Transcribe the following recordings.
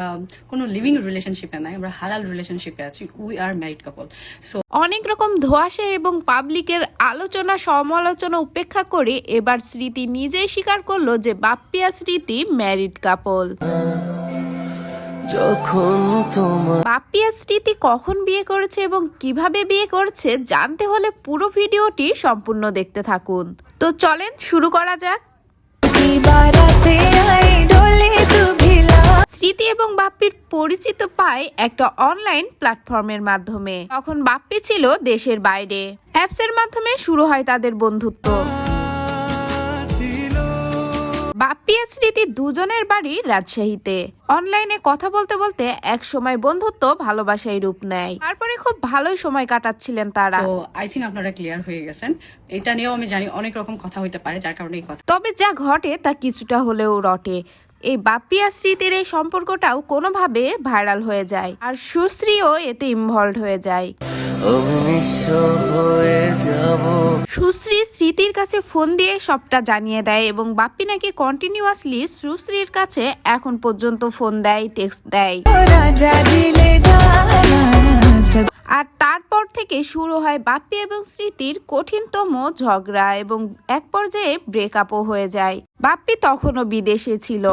um, কোনো living রিলেশনশিপে নাই আমরা হালাল রিলেশনশিপে আছি we are married couple so অনেক রকম ধোয়াশা এবং পাবলিকের আলোচনা সমালোচনা উপেক্ষা করে এবার স্মৃতি নিজেই স্বীকার করল যে বাপ্পিয়া স্মৃতি ম্যারিড কাপল যখন তোমার বাপ্পিয়া স্মৃতি কখন বিয়ে করেছে এবং কীভাবে বিয়ে করেছে জানতে হলে পুরো ভিডিওটি সম্পূর্ণ দেখতে থাকুন। তো চলেন শুরু করা যাক। পরিচিত পায় একটা অনলাইন প্ল্যাটফর্মের মাধ্যমে। তখন বাপ্পি ছিল দেশের বাইরে। অ্যাপসের মাধ্যমে শুরু হয় তাদের বন্ধুত্ব। বাপ্পি আর স্মৃতি দুজনের বাড়ি রাজশাহীতে। অনলাইনে কথা বলতে বলতে এক সময় বন্ধুত্ব ভালোবাসায় রূপ নেয়। তারপরে খুব ভালোই সময় কাটাচ্ছিলেন তারা। তো আই থিঙ্ক আপনারা ক্লিয়ার হয়ে গেছেন। এটা নিয়েও আমি জানি অনেক রকম কথা হইতে পারে যার কারণে এই কথা। তবে যা ঘটে তা কিছুটা হলেও রটে। এই বাপ্পি আর এই সম্পর্কটাও কোনোভাবে ভাইরাল হয়ে যায় আর সুশ্রীও এতে ইনভলভ হয়ে যায়। সুশ্রী স্মৃতির কাছে ফোন দিয়ে সবটা জানিয়ে দেয় এবং বাপ্পি নাকি কন্টিনিউয়াসলি সুশ্রীর কাছে এখন পর্যন্ত ফোন দেয় টেক্সট দেয়। তারপর থেকে শুরু হয় বাপ্পি এবং স্মৃতির কঠিনতম ঝগড়া এবং এক পর্যায়ে ব্রেকআপও হয়ে যায়। বাপ্পি তখনও বিদেশে ছিল।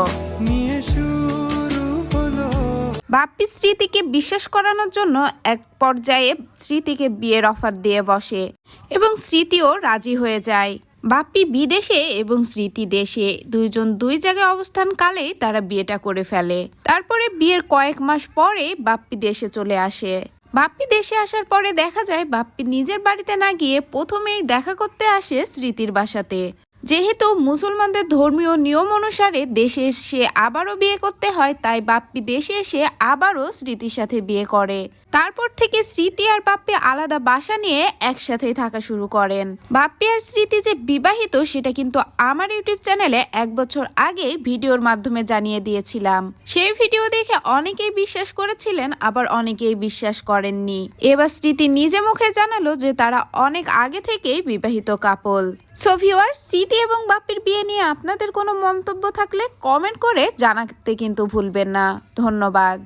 বাপ্পি স্মৃতিকে বিশ্বাস করানোর জন্য এক পর্যায়ে স্মৃতিকে বিয়ের অফার দিয়ে বসে এবং স্মৃতিও রাজি হয়ে যায়। বাপ্পি বিদেশে এবং স্মৃতি দেশে দুইজন দুই জায়গায় অবস্থান কালেই তারা বিয়েটা করে ফেলে। তারপরে বিয়ের কয়েক মাস পরে বাপ্পি দেশে চলে আসে। বাপ্পি দেশে আসার পরে দেখা যায় বাপ্পি নিজের বাড়িতে না গিয়ে প্রথমেই দেখা করতে আসে স্মৃতির বাসাতে। যেহেতু মুসলমানদের ধর্মীয় নিয়ম অনুসারে দেশে এসে আবারও বিয়ে করতে হয়, তাই বাপ্পি দেশে এসে আবারও স্মৃতির সাথে বিয়ে করে। তারপর থেকে স্মৃতি আর বাপ্পি আলাদা বাসা নিয়ে একসাথেই থাকা শুরু করেন। বাপ্পি আর স্মৃতি যে বিবাহিত, সেটা কিন্তু আমার ইউটিউব চ্যানেলে এক বছর আগে ভিডিওর মাধ্যমে জানিয়ে দিয়েছিলাম। সেই ভিডিও দেখে অনেকেই বিশ্বাস করেছিলেন, আবার অনেকেই বিশ্বাস করেননি। এবার স্মৃতি নিজে মুখে জানালো যে তারা অনেক আগে থেকেই বিবাহিত কাপল সো ভিউয়ার স্মৃতি এবং বাপ্পির বিয়ে নিয়ে আপনাদের কোনো মন্তব্য থাকলে কমেন্ট করে জানাতে কিন্তু ভুলবেন না। ধন্যবাদ।